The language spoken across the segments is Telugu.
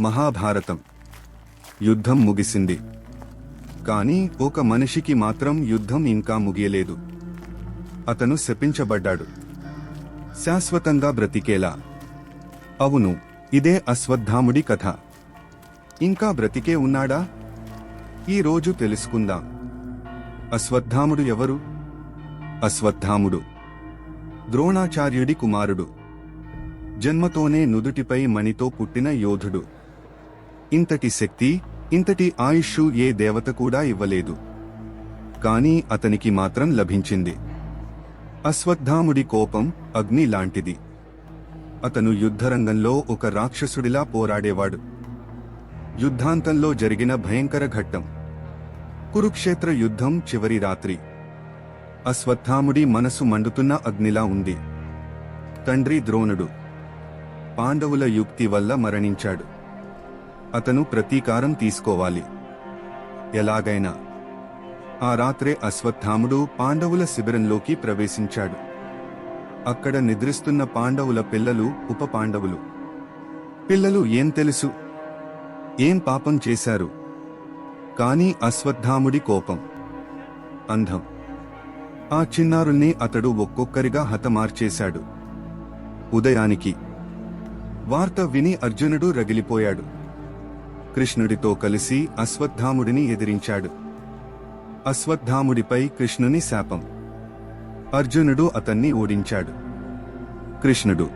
మహాభారతం. యుద్ధం ముగిసింది. కానీ ఒక మనిషికి మాత్రం యుద్ధం ఇంకా ముగియలేదు. అతను శపించబడ్డాడు. శాశ్వతంగా బ్రతికేలా. అవును ఇదే అశ్వత్థాముడి కథ. ఇంకా బ్రతికే ఉన్నాడా? ఈ రోజు తెలుసుకుందాం. అశ్వత్థాముడు ఎవరు? అశ్వత్థాముడు. ద్రోణాచార్యుడి కుమారుడు. జన్మతోనే నుదుటిపై మణితో పుట్టిన యోధుడు. ఇంతటి శక్తి ఇంతటి ఆయుష్షు ఏ దేవత కూడా ఇవ్వలేదు. కానీ అతనికి మాత్రం లభించింది. అశ్వత్థాముడి కోపం అగ్ని లాంటిది. అతను యుద్ధరంగంలో ఒక రాక్షసుడిలా పోరాడేవాడు. యుద్ధాంతంలో జరిగిన భయంకర ఘట్టం. కురుక్షేత్ర యుద్ధం చివరి రాత్రి. అశ్వత్థాముడి మనసు మండుతున్న అగ్నిలా ఉంది. తండ్రి ద్రోణుడు. పాండవుల యుక్తి వల్ల మరణించాడు. అతను ప్రతీకారం తీసుకోవాలి. ఎలాగైనా. ఆ రాత్రే అశ్వత్థాముడు పాండవుల శిబిరంలోకి ప్రవేశించాడు. అక్కడ నిద్రిస్తున్న పాండవుల పిల్లలు ఉప పాండవులు. పిల్లలు ఏం తెలుసు? ఏం పాపం చేశారు? కానీ అశ్వత్థాముడి కోపం. అంధం. ఆ చిన్నారుల్ని అతడు ఒక్కొక్కరిగా హతమార్చేశాడు. ఉదయానికి. వార్త విని అర్జునుడు రగిలిపోయాడు. కృష్ణుడితో కలిసి అశ్వత్థాముడిని ఎదిరించాడు. అశ్వత్థాముడిపై కృష్ణుని శాపం. అర్జునుడు అతన్ని ఓడించాడు. కృష్ణుడు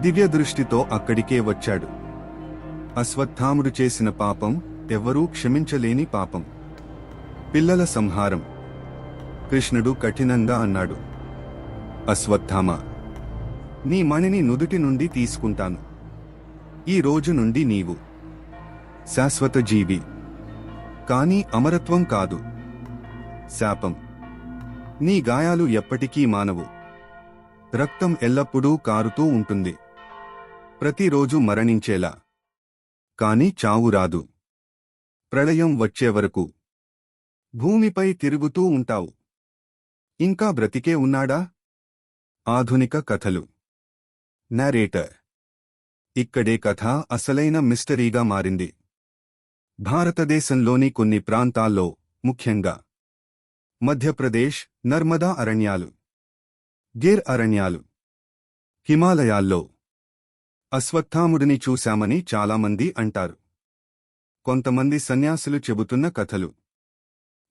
దివ్య దృష్టితో అక్కడికే వచ్చాడు. అశ్వత్థాముడు చేసిన పాపం ఎవ్వరూ క్షమించలేని పాపం. పిల్లల సంహారం. కృష్ణుడు కఠినంగా అన్నాడు. అశ్వత్థామ నీ మణిని నుదుటి నుండి తీసుకుంటాను. ఈ రోజు నుండి నీవు శాశ్వత జీవి కానీ అమరత్వం కాదు. శాపం. నీ గాయాలు ఎప్పటికీ మానవు. రక్తం ఎల్లప్పుడూ కారుతూ ఉంటుంది. ప్రతిరోజు మరణించేలా. కాని చావు రాదు. ప్రళయం వచ్చే వరకు. భూమిపై తిరుగుతూ ఉంటావు. ఇంకా బ్రతికే ఉన్నాడా? ఆధునిక కథలు. నరేటర్ ఇక్కడే కథ అసలైన మిస్టరీగా మారింది. భారతదేశంలోని కొన్ని ప్రాంతాల్లో ముఖ్యంగా మధ్యప్రదేశ్ నర్మదా అరణ్యాలు గిర్ అరణ్యాలు హిమాలయాల్లో అశ్వత్థాముడిని చూశామని చాలామంది అంటారు. కొంతమంది సన్యాసులు చెబుతున్న కథలు.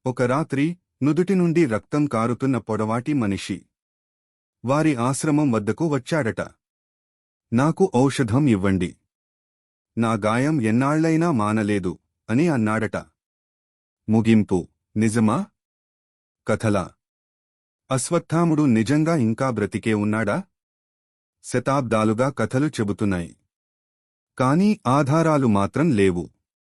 ఒక రాత్రి నుదుటి నుండి రక్తం కారుతున్న పొడవాటి మనిషి వారి ఆశ్రమం వద్దకు వచ్చాడట. నాకు ఔషధం ఇవ్వండి. నా గాయం ఎన్నాళ్ళైనా మానలేదు. అని అన్నాడట. ముగింపు నిజమా? కథలా. అశ్వత్థాముడు నిజంగా ఇంకా బ్రతికే ఉన్నాడా? శతాబ్దాలుగా కథలు చెబుతున్నాయి. కాని ఆధారాలు మాత్రం లేవు.